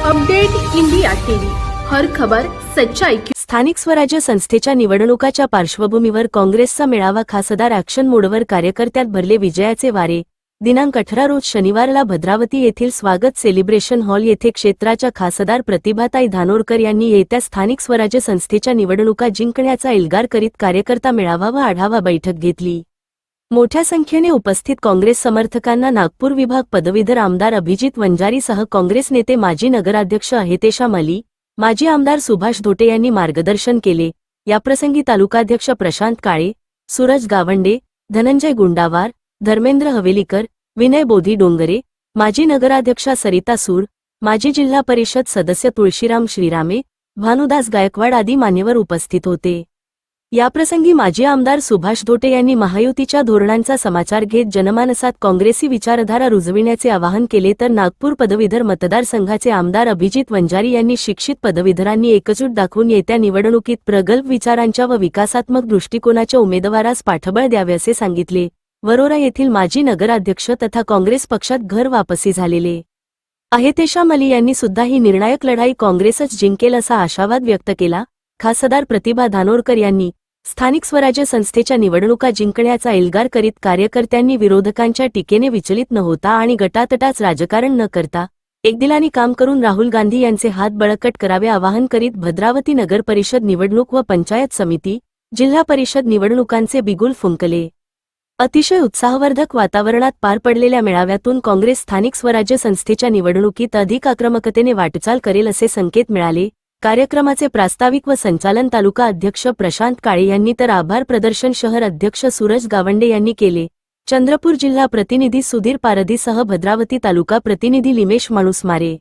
Update India TV. हर खबर सच्चाई की स्थानिक स्वराज्य संस्थेच्या निवडणुकाच्या पार्श्वभूमीवर काँग्रेसचा मेळावा खासदार ॲक्शन मोडवर कार्यकर्त्यात भरले विजयाचे वारे. दिनांक अठरा रोज शनिवारला भद्रावती येथील स्वागत सेलिब्रेशन हॉल येथे क्षेत्राच्या खासदार प्रतिभाताई धानोरकर यांनी येत्या स्थानिक स्वराज्य संस्थेच्या निवडणुका जिंकण्याचा एल्गार करीत कार्यकर्ता मेळावा व आढावा बैठक घेतली. मोठ्या संख्येने उपस्थित काँग्रेस समर्थकांना नागपूर विभाग पदवीधर आमदार अभिजित वंजारीसह काँग्रेस नेते माजी नगराध्यक्ष अहितेशा मली माजी आमदार सुभाष धोटे यांनी मार्गदर्शन केले. याप्रसंगी तालुकाध्यक्ष प्रशांत काळे सूरज गावंडे धनंजय गुंडावार धर्मेंद्र हवेलीकर विनय बोधी डोंगरे माजी नगराध्यक्षा सरिता सूर माजी जिल्हा परिषद सदस्य तुळशीराम श्रीरामे भानुदास गायकवाड आदी मान्यवर उपस्थित होते. याप्रसंगी माजी आमदार सुभाष धोटे यांनी महायुतीच्या धोरणांचा समाचार घेत जनमानसात काँग्रेसी विचारधारा रुजविण्याचे आवाहन केले तर नागपूर पदवीधर मतदारसंघाचे आमदार अभिजित वंजारी यांनी शिक्षित पदवीधरांनी एकजूट दाखवून येत्या निवडणुकीत प्रगल्भ विचारांच्या व विकासात्मक दृष्टिकोनाच्या उमेदवारास पाठबळ द्यावे असे सांगितले. वरोरा येथील माजी नगराध्यक्ष तथा काँग्रेस पक्षात घर वापसी झालेले अहेतेशा मली यांनी सुद्धा ही निर्णायक लढाई काँग्रेसच जिंकेल असा आशावाद व्यक्त केला. खासदार प्रतिभा धानोरकर यांनी स्थानिक स्वराज्य संस्थेच्या निवडणुका जिंकण्याचा एल्गार करीत कार्यकर्त्यांनी विरोधकांच्या टीकेने विचलित न होता आणि गटातटाच राजकारण न करता एकदिलानी काम करून राहुल गांधी यांचे हात बळकट करावे आवाहन करीत भद्रावती नगर परिषद निवडणूक व पंचायत समिती जिल्हा परिषद निवडणुकांचे बिगुल फुंकले. अतिशय उत्साहवर्धक वातावरणात पार पडलेल्या मेळाव्यातून काँग्रेस स्थानिक स्वराज्य संस्थेच्या निवडणुकीत अधिक आक्रमकतेने वाटचाल करेल असे संकेत मिळाले कार्यक्रमाचे प्रास्ताविक व संचालन तालुका अध्यक्ष प्रशांत काळे यांनी तर आभार प्रदर्शन शहर अध्यक्ष सूरज गावंडे यांनी केले. चंद्रपूर जिल्हा प्रतिनिधी सुधीर पारधीसह भद्रावती तालुका प्रतिनिधी लिमेश माणूसमारे